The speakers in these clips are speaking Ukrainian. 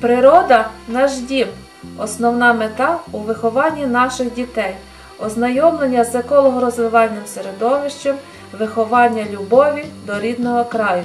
Природа наш дім, основна мета у вихованні наших дітей, ознайомлення з еколого-розвивальним середовищем, виховання любові до рідного краю.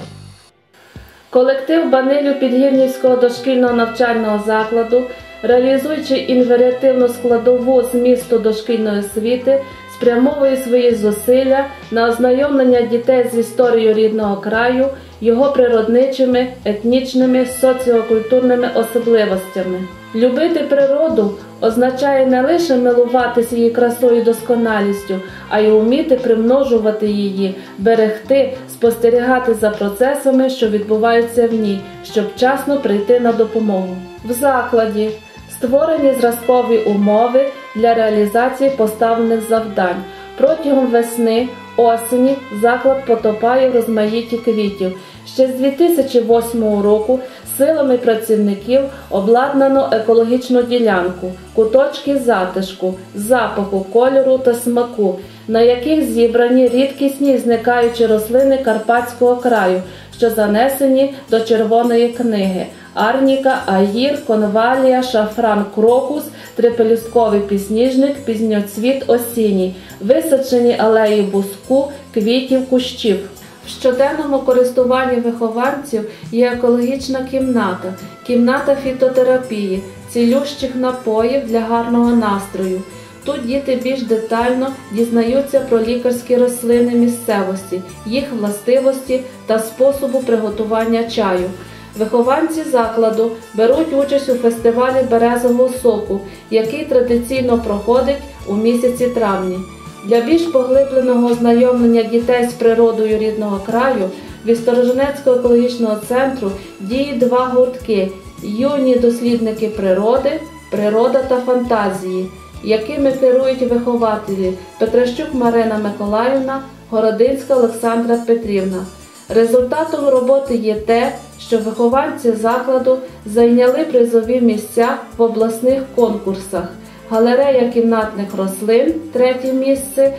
Колектив Банилю Підгірнівського дошкільного навчального закладу, реалізуючи інваріативну складову змісту дошкільної освіти, спрямовує свої зусилля на ознайомлення дітей з історією рідного краю, його природничими, етнічними, соціокультурними особливостями. Любити природу означає не лише милуватися її красою і досконалістю, а й уміти примножувати її, берегти, спостерігати за процесами, що відбуваються в ній, щоб вчасно прийти на допомогу. В закладі створені зразкові умови для реалізації поставлених завдань. Протягом весни, осені заклад потопає в розмаїтті квітів. Ще з 2008 року силами працівників обладнано екологічну ділянку, куточки затишку, запаху, кольору та смаку, на яких зібрані рідкісні зникаючі рослини Карпатського краю, що занесені до Червоної книги. Арніка, агір, конвалія, шафран, крокус, трипелюстковий пісніжник, пізньоцвіт осінній, висаджені алеї буску, квітів, кущів. В щоденному користуванні вихованців є екологічна кімната, кімната фітотерапії, цілющих напоїв для гарного настрою. Тут діти більш детально дізнаються про лікарські рослини місцевості, їх властивості та способу приготування чаю. Вихованці закладу беруть участь у фестивалі березового соку, який традиційно проходить у місяці травні. Для більш поглибленого ознайомлення дітей з природою рідного краю від Сторожинецького екологічного центру діють два гуртки юні дослідники природи, природа та фантазії, якими керують вихователі Петращук Марина Миколаївна, Городинська Олександра Петрівна. Результатом роботи є те, що вихованці закладу зайняли призові місця в обласних конкурсах. Галерея кімнатних рослин третє місце,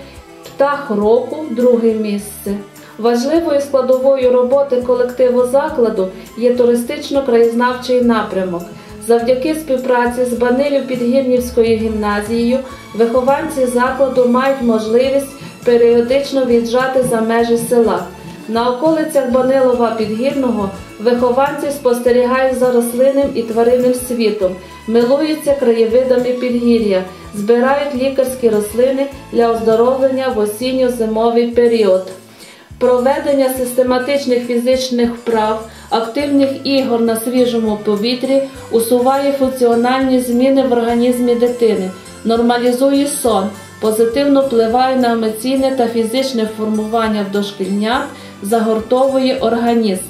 птах року друге місце. Важливою складовою роботи колективу закладу є туристично-краєзнавчий напрямок. Завдяки співпраці з Банилів Підгірнівською гімназією вихованці закладу мають можливість періодично від'їжджати за межі села. На околицях Банилова Підгірного вихованці спостерігають за рослинним і тваринним світом, милуються краєвидами підгір'я, збирають лікарські рослини для оздоровлення в осінньо-зимовий період. Проведення систематичних фізичних вправ, активних ігор на свіжому повітрі усуває функціональні зміни в організмі дитини, нормалізує сон, позитивно впливає на емоційне та фізичне формування в дошкільнят, загортовує організм.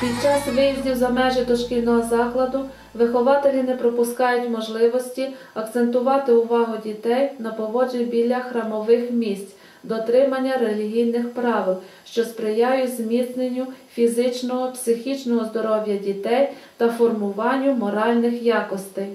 Під час виїздів за межі дошкільного закладу вихователі не пропускають можливості акцентувати увагу дітей на поводженні біля храмових місць, дотримання релігійних правил, що сприяють зміцненню фізичного, психічного здоров'я дітей та формуванню моральних якостей.